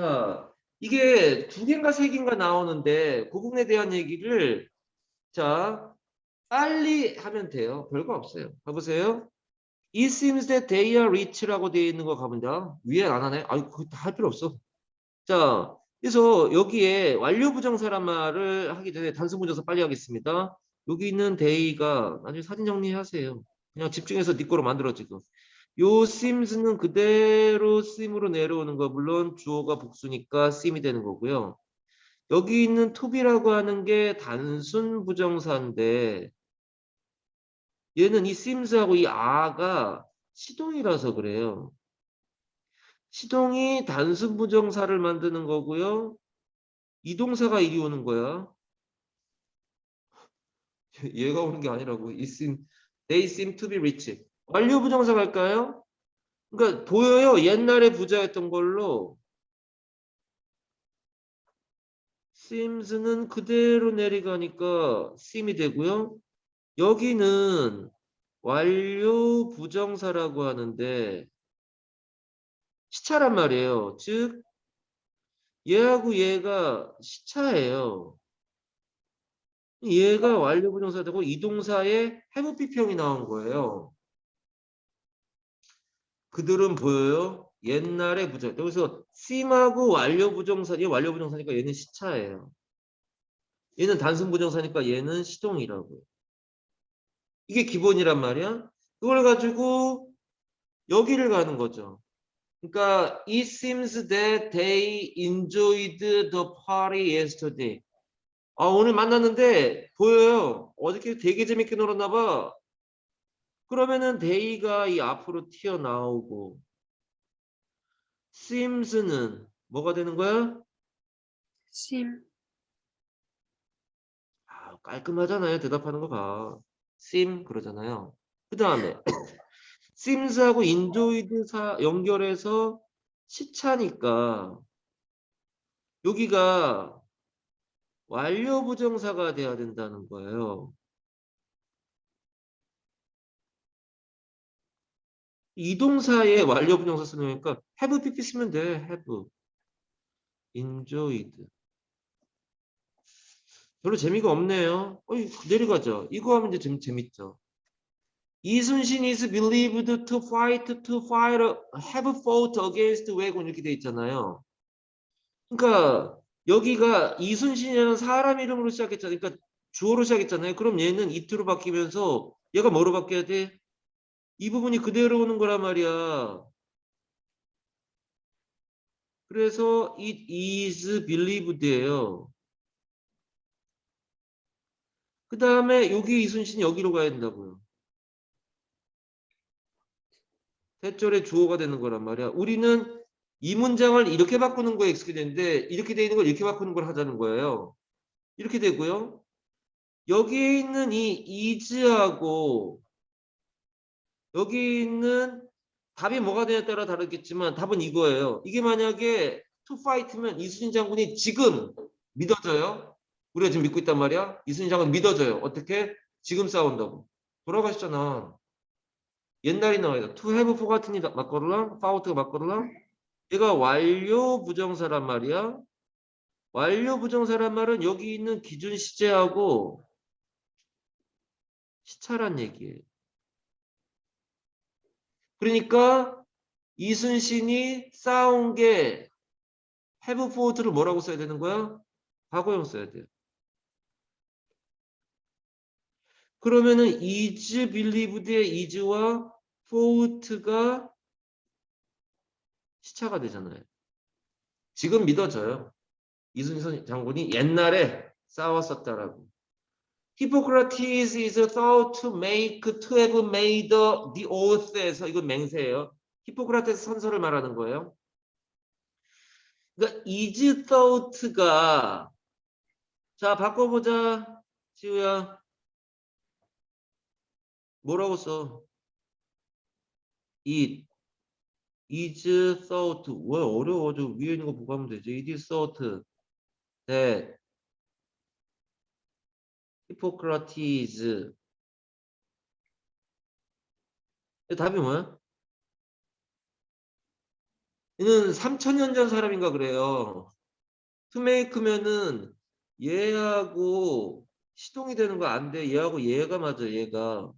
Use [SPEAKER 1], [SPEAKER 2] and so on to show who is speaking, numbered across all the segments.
[SPEAKER 1] 자, 이게 두 개인가 세 개인가 나오는데 그 부분에 대한 얘기를 자, 빨리 하면 돼요. 별거 없어요. 가보세요. It seems that they are rich라고 되어 있는 거 가본다. 위에 안 하네. 아이, 그거 다할 필요 없어. 자, 그래서 여기에 완료 부정사란 말을 하기 전에 단수 부정사 빨리 하겠습니다. 여기 있는 they가 나중에 사진 정리하세요. 그냥 집중해서 네 거로 만들어 지금. 요 seems는 그대로 seem으로 내려오는 거 물론 주어가 복수니까 seem이 되는 거고요. 여기 있는 tobe라고 하는 게 단순 부정사인데 얘는 이 seems하고 이 are가 시동이라서 그래요. 시동이 단순 부정사를 만드는 거고요. 이 동사가 이리 오는 거야. 얘가 오는 게 아니라고. It seem, they seem to be rich. 완료 부정사 갈까요? 그러니까 보여요. 옛날에 부자였던 걸로 seems는 그대로 내려가니까 seem이 되고요. 여기는 완료 부정사라고 하는데 시차란 말이에요. 즉 얘하고 얘가 시차예요. 얘가 완료 부정사 되고 이 동사에 have 비평이 나온 거예요. 그들은 보여요. 옛날에 부정. 여기서 seem하고 완료 부정사, 얘 완료 부정사니까 얘는 시차예요. 얘는 단순 부정사니까 얘는 시동이라고요. 이게 기본이란 말이야. 그걸 가지고 여기를 가는 거죠. 그러니까 it seems that they enjoyed the party yesterday. 아 오늘 만났는데 보여요. 어저께 되게 재밌게 놀았나 봐. 그러면은 they가 이 앞으로 튀어나오고 seems는 뭐가 되는 거야?
[SPEAKER 2] 심,
[SPEAKER 1] 아, 깔끔하잖아요. 대답하는 거 봐. seem 그러잖아요. 그 다음에 seems하고 enjoyed 사 연결해서 시차니까 여기가 완료 부정사가 돼야 된다는 거예요. 이 동사에 완료 부정사 쓰니까 have pp 쓰면 돼. have enjoyed 별로 재미가 없네요. 어이, 내려가죠. 이거 하면 이제 좀 재밌죠. 이순신 is believed to fight to fight have fought against 왜군 이렇게 돼 있잖아요. 그러니까 여기가 이순신이라는 사람 이름으로 시작했잖아요. 그러니까 주어로 시작했잖아요. 그럼 얘는 it로 바뀌면서 얘가 뭐로 바뀌어야 돼? 이 부분이 그대로 오는 거란 말이야. 그래서 it is believed예요. 그 다음에 여기 이순신이 여기로 가야 된다고요. 대절의 주어가 되는 거란 말이야. 우리는 이 문장을 이렇게 바꾸는 거에 익숙해졌는데 이렇게 돼 있는 걸 이렇게 바꾸는 걸 하자는 거예요. 이렇게 되고요. 여기에 있는 이 is하고 여기 있는 답이 뭐가 되냐에 따라 다르겠지만 답은 이거예요. 이게 만약에 to fight면 이순신 장군이 지금 믿어져요. 우리가 지금 믿고 있단 말이야. 이순신 장군 믿어져요. 어떻게? 지금 싸운다고. 돌아가셨잖아. 옛날이 나와요. to have forgotten이 맞거나 fout가 맞거나 얘가 완료 부정사란 말이야. 완료 부정사란 말은 여기 있는 기준 시제하고 시차란 얘기예요. 그러니까 이순신이 싸운 게 have fought를 뭐라고 써야 되는 거야? 과거형 써야 돼요. 그러면은 is believed의 is와 fought가 시차가 되잖아요. 지금 믿어져요. 이순신 장군이 옛날에 싸웠었다라고. Hippocrates is thought to make to have made the oath에서 이건 맹세예요. 히포크라테스 선서를 말하는 거예요. 그러니까 is thought가 자 바꿔보자 지우야 뭐라고 써? it is thought 왜 어려워 저 위에 있는 거 보고 하면 되지 it is thought that Hippocrates 답이 뭐야? 얘는 3천년 전 사람인가 그래요. 투메이크면은 얘하고 시동이 되는 거 안 돼. 얘하고 얘가 맞아. 얘가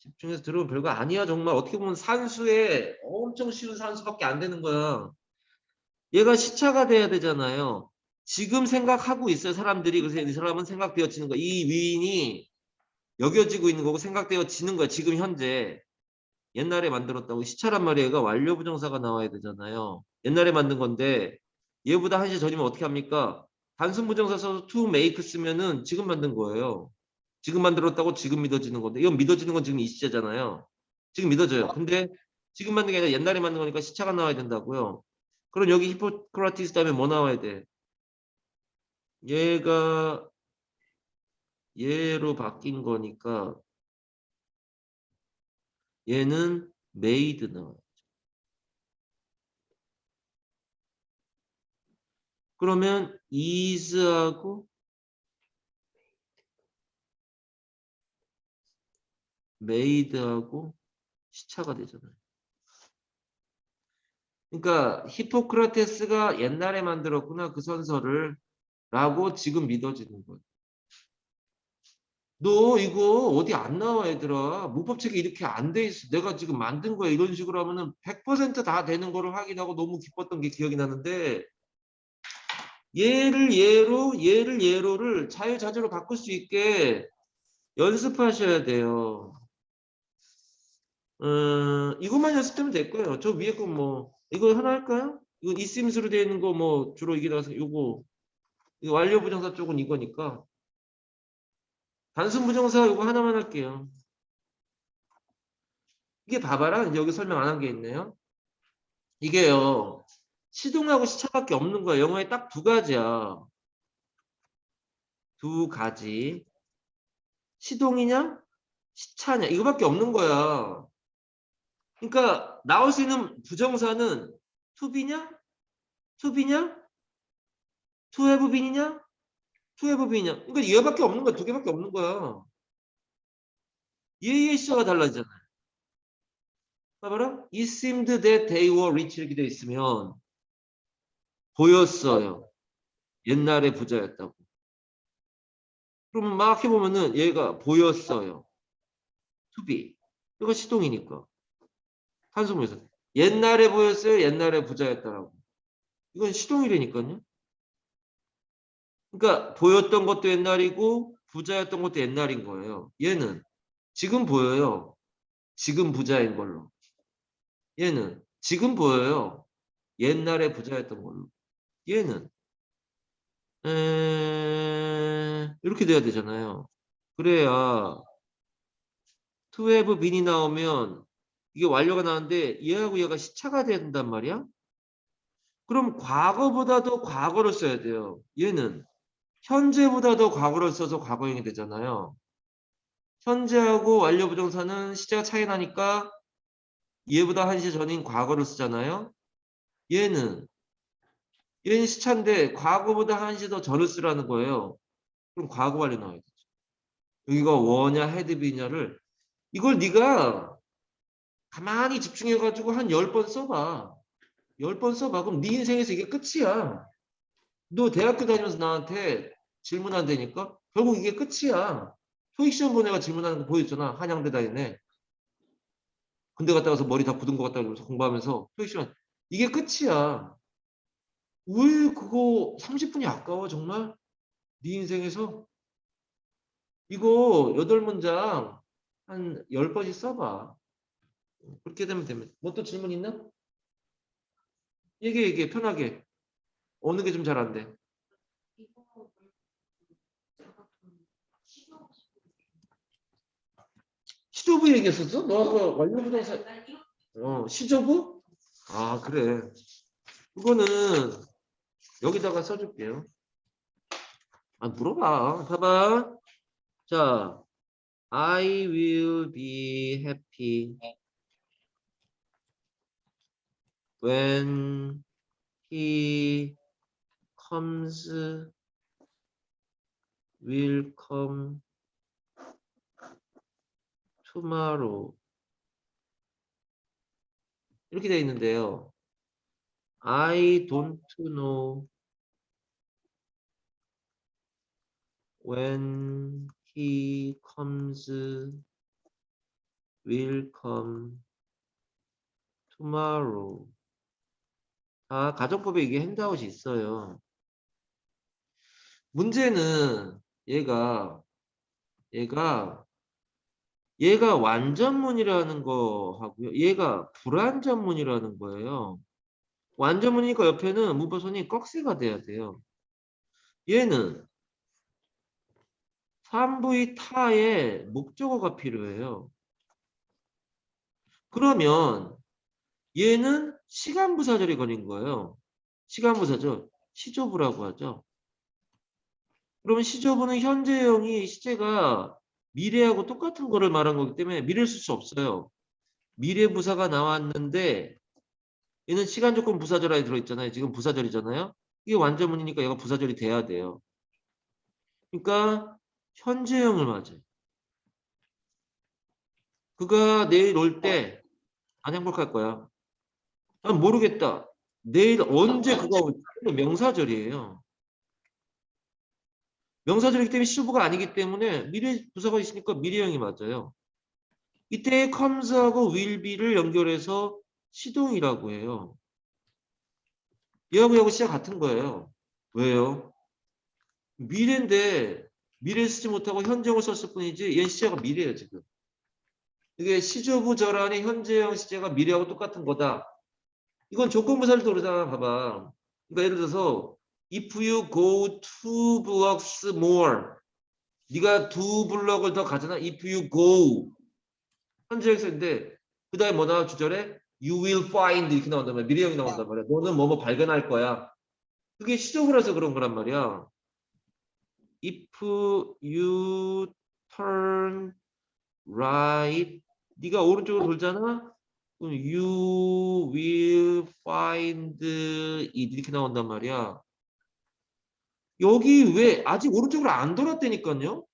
[SPEAKER 1] 집중해서 들으면 별거 아니야. 정말 어떻게 보면 산수에 엄청 쉬운 산수밖에 안 되는 거야. 얘가 시차가 돼야 되잖아요. 지금 생각하고 있어요. 사람들이 그래서 이 사람은 생각되어지는 거야. 이 위인이 여겨지고 있는 거고 생각되어지는 거야. 지금 현재. 옛날에 만들었다고 시차란 말이에요. 얘가 완료 부정사가 나와야 되잖아요. 옛날에 만든 건데 얘보다 한 시 전이면 어떻게 합니까? 단순 부정사 써서 to make 쓰면은 지금 만든 거예요. 지금 만들었다고 지금 믿어지는 건데 이건 믿어지는 건 지금 이 시제잖아요. 지금 믿어져요. 근데 지금 만든 게 아니라 옛날에 만든 거니까 시차가 나와야 된다고요. 그럼 여기 히포크라티스 다음에 뭐 나와야 돼? 얘가 얘로 바뀐 거니까 얘는 made 나와요. 그러면 is하고 made하고 시차가 되잖아요. 그러니까 히포크라테스가 옛날에 만들었구나 그 선서를 라고 지금 믿어지는 거예요. 너 이거 어디 안 나와 얘들아. 문법책에 이렇게 안 돼 있어. 내가 지금 만든 거야. 이런 식으로 하면 은 100%다 되는 거를 확인하고 너무 기뻤던 게 기억이 나는데 얘를 얘로 얘를 얘로를 자유자재로 바꿀 수 있게 연습하셔야 돼요. 어, 이것만 연습하면 될 거예요. 저 위에 거 뭐 이거 하나 할까요? 이거 이심스로 되어 있는 거 뭐 주로 이게 나서 요거 완료 부정사 쪽은 이거니까 단순 부정사 이거 하나만 할게요. 이게 봐봐라. 여기 설명 안 한 게 있네요. 이게요. 시동하고 시차밖에 없는 거야. 영어에 딱 두 가지야. 두 가지. 시동이냐? 시차냐? 이거밖에 없는 거야. 그러니까 나올 수 있는 부정사는 투비냐? 투비냐? 투해브빈이냐? 투해브빈이냐? 그러니까 얘밖에 없는 거야. 두 개밖에 없는 거야. 얘의 시차가 달라지잖아요. 봐봐라. It seemed that they were rich 이렇게 돼 있으면 보였어요. 옛날에 부자였다고. 그러면 막 해보면은 얘가 보였어요. to be. 이거 시동이니까. 한숨에서 옛날에 보였어요. 옛날에 부자였다라고. 이건 시동이라니까요. 그러니까 보였던 것도 옛날이고 부자였던 것도 옛날인 거예요. 얘는 지금 보여요. 지금 부자인 걸로. 얘는 지금 보여요. 옛날에 부자였던 걸로. 얘는 에... 이렇게 돼야 되잖아요. 그래야 have been이 나오면 이게 완료가 나는데 얘하고 얘가 시차가 된단 말이야. 그럼 과거보다도 과거를 써야 돼요. 얘는 현재보다도 과거를 써서 과거형이 되잖아요. 현재하고 완료 부정사는 시제가 차이 나니까 얘보다 한시 전인 과거를 쓰잖아요. 얘는 얘는 시차인데 과거보다 한시 더 전을 쓰라는 거예요. 그럼 과거 완료 나와야 되죠. 여기가 워냐 헤드비냐를 이걸 네가 가만히 집중해 가지고 한 10번 써봐. 10번 써봐. 그럼 네 인생에서 이게 끝이야. 너 대학교 다니면서 나한테 질문한다니까 결국 이게 끝이야. 토익 시험 본 애가 질문하는 거 보였잖아. 한양대 다니네. 군대 갔다 가서 머리 다 굳은 것 같다 그러면서 공부하면서 토익 시험 이게 끝이야. 왜 그거 30분이 아까워 정말? 네 인생에서 이거 여덟 문장 한 10번씩 써봐. 그렇게 되면 되면 뭐또 질문 있나? 얘기해 얘기해 편하게 어느 게 좀 잘 안 돼? 시조부 얘기했었어? 너 아까 완료부동사 어 시조부? 아 그래 그거는 여기다가 써줄게요 아 물어봐 봐봐 자 I will be happy when he comes will come tomorrow 이렇게 되어 있는데요. I don't know when he comes will come tomorrow 아 가정법에 이게 핸드아웃이 있어요. 문제는 얘가 얘가 얘가 완전문이라는 거 하고요. 얘가 불완전문이라는 거예요. 완전문이니까 옆에는 무버선이 꺽쇠가 돼야 돼요. 얘는 3V 타의 목적어가 필요해요. 그러면 얘는 시간부사절이 걸린 거예요. 시간부사절, 시조부라고 하죠. 그러면 시조부는 현재형이 시제가 미래하고 똑같은 거를 말한 거기 때문에 미래를 쓸 수 없어요. 미래 부사가 나왔는데 얘는 시간 조건 부사절에 들어있잖아요. 지금 부사절이잖아요. 이게 완전문이니까 얘가 부사절이 돼야 돼요. 그러니까 현재형을 맞아요. 그가 내일 올 때 안양복 할 거야. 난 모르겠다. 내일 언제 그가 올지 명사절이에요. 명사절이기 때문에 시부가 아니기 때문에 미래 부사가 있으니까 미래형이 맞아요. 이때 컴스하고 will be를 연결해서 시동이라고 해요. 얘하고 얘하고 시작 같은 거예요. 왜요? 미래인데 미래를 쓰지 못하고 현재형을 썼을 뿐이지 얘 시제가 미래예요 지금. 이게 시조부 절안의 현재형 시제가 미래하고 똑같은 거다. 이건 조건부사를 도르잖아 봐봐. 그러니까 예를 들어서 if you go two blocks more 네가 두 블럭을 더 가잖아. If you go. 현재 행사인데 그 다음에 뭐 나와? 주절에 you will find 이렇게 나온단 말이야. 미래형이 나온단 말이야. 너는 뭐뭐 발견할 거야. 그게 시적으로서 그런 거란 말이야. If you turn right 네가 오른쪽으로 돌잖아. 그럼 you will find it. 이렇게 나온단 말이야. 여기 왜 아직 오른쪽으로 안 돌았다니까요.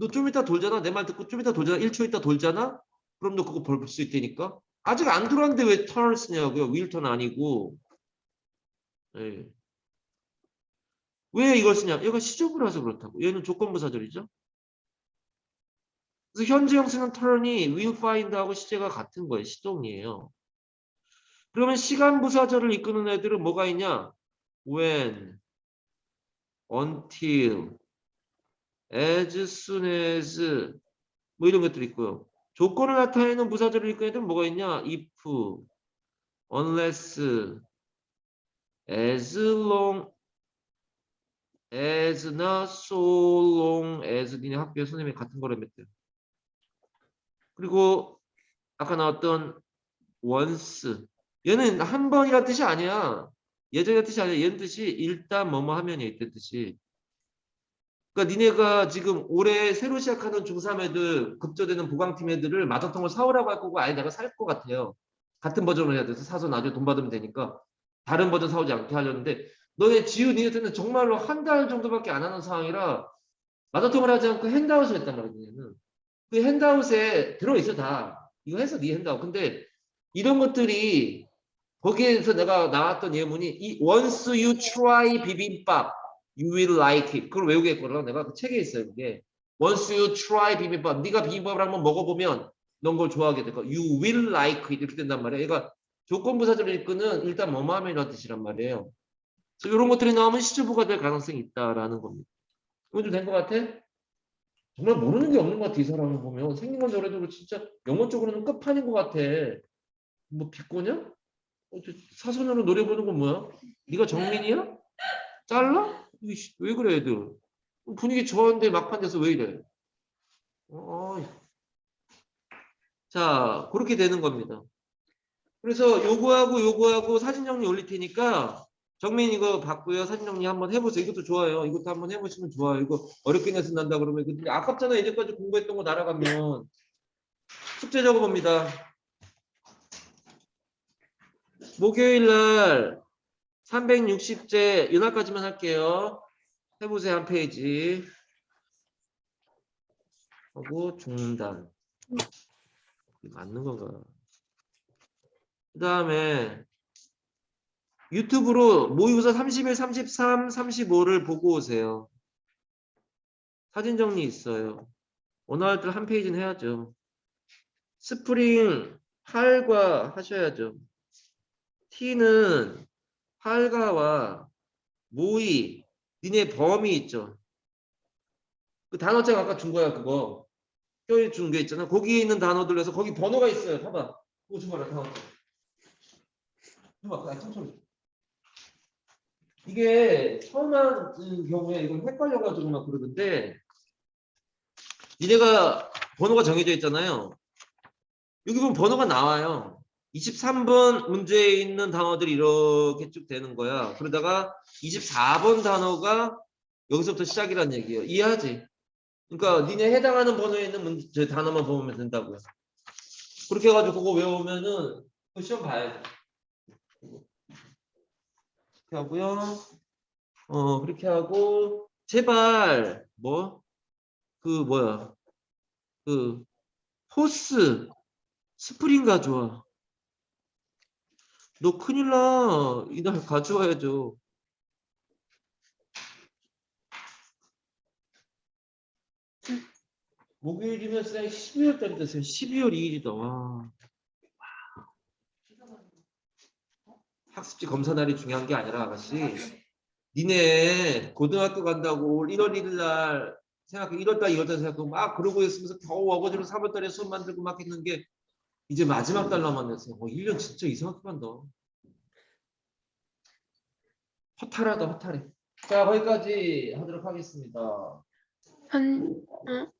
[SPEAKER 1] 너 좀 이따 돌잖아. 내 말 듣고 좀 이따 돌잖아. 1초 이따 돌잖아. 그럼 너 그거 벌 수 있다니까. 아직 안 돌았는데 왜 턴을 쓰냐고요. 윌턴 아니고. 네. 왜 이걸 쓰냐. 얘가 시접을 해서 그렇다고. 얘는 조건부사절이죠. 그래서 현재 형식은 턴이 will find하고 시제가 같은 거예요. 시동이에요. 그러면 시간 부사절을 이끄는 애들은 뭐가 있냐? when, until, as soon as 뭐 이런 것들이 있고요. 조건을 나타내는 부사절을 읽으니까 뭐가 있냐? if, unless, as long as not so long as 니네 학교 선생님이 같은 거라 했대요. 그리고 아까 나왔던 once 얘는 한 번이란 뜻이 아니야. 예정의 뜻이 아니라 얘는 뜻이 일단 뭐뭐 하면이 있던 뜻이. 그러니까 니네가 지금 올해 새로 시작하는 중3 애들 급조되는 보강팀 애들을 마더통을 사오라고 할 거고 아예 내가 살거 같아요. 같은 버전으로 해야 돼서 사서 나중에 돈 받으면 되니까 다른 버전 사오지 않게 하려는데 너네 지우 니네한테는 정말로 한 달 정도밖에 안 하는 상황이라 마더통을 하지 않고 핸드아웃을 했단 말이에요 니네는. 그 핸드아웃에 들어있어 다. 이거 해서 니네 핸드아웃. 근데 이런 것들이 거기에서 내가 나왔던 예문이 이 once you try 비빔밥 you will like it. 그걸 외우겠구나. 내가 그 책에 있어요 그게. once you try 비빔밥 네가 비빔밥을 한번 먹어보면 넌 그걸 좋아하게 될거 you will like it. 이렇게 된단 말이에요. 그러니까 조건부사절 읽고는 일단 뭐뭐하면 이런 뜻이란 말이에요. 그래서 이런 것들이 나오면 시즈부가 될 가능성이 있다라는 겁니다. 그건 좀 된 것 같아? 정말 모르는 게 없는 것 같아 이 사람을 보면. 생긴 건 저래도 진짜 영어 쪽으로는 끝판인 것 같아. 뭐 비꼬냐? 사선으로 노려보는 건 뭐야? 네가 정민이야? 잘라? 이씨, 왜 그래 애들? 분위기 좋은데 막판 돼서 왜 이래? 어이. 자 그렇게 되는 겁니다. 그래서 요구하고 요구하고 사진 정리 올릴 테니까 정민 이거 봤고요. 사진 정리 한번 해보세요. 이것도 좋아요. 이것도 한번 해보시면 좋아요. 이거 어렵게 내서 한다 그러면 아깝잖아. 이제까지 공부했던 거 날아가면 숙제 적어봅니다. 목요일 날 360제 연화까지만 할게요. 해보세요 한 페이지 하고 종단 맞는 건가? 그 다음에 유튜브로 모의고사 31, 33, 35를 보고 오세요. 사진 정리 있어요. 원활들 한 페이지는 해야죠. 스프링 8과 하셔야죠. T는 8가와 모의, 니네 범위 있죠. 그 단어장 아까 준 거야, 그거. 껴 준 게 있잖아. 거기에 있는 단어들에서 거기 번호가 있어요. 봐봐. 그거 좀 봐라, 아, 천천히. 이게 처음 하는 경우에 이건 헷갈려가지고 막 그러던데 니네가 번호가 정해져 있잖아요. 여기 보면 번호가 나와요. 23번 문제에 있는 단어들이 이렇게 쭉 되는 거야. 그러다가 24번 단어가 여기서부터 시작이란 얘기예요. 이해하지? 그러니까 니네 해당하는 번호에 있는 문, 저 단어만 보면 된다고요. 그렇게 해가지고 그거 외우면은 그 시험 봐야죠. 그렇게 하고요. 어 그렇게 하고 제발 뭐 그 뭐야 그 호스 스프링 가져와. 너 큰일 나. 이날 가져와야죠. 목요일이면 쎄 12월 달이 됐어요. 12월 2일이다. 와. 학습지 검사 날이 중요한 게 아니라 아가씨. 니네 고등학교 간다고 1월 1일 날 생각해 1월 달 2월 달 생각하고 막 그러고 있으면서 겨우 어거지로 3월 달에 수업 만들고 막 했는 게 이제 마지막 달 남았네요. 어, 1년 진짜 이상하게 간다. 허탈하다 허탈해. 자 거기까지 하도록 하겠습니다.
[SPEAKER 2] 한, 어,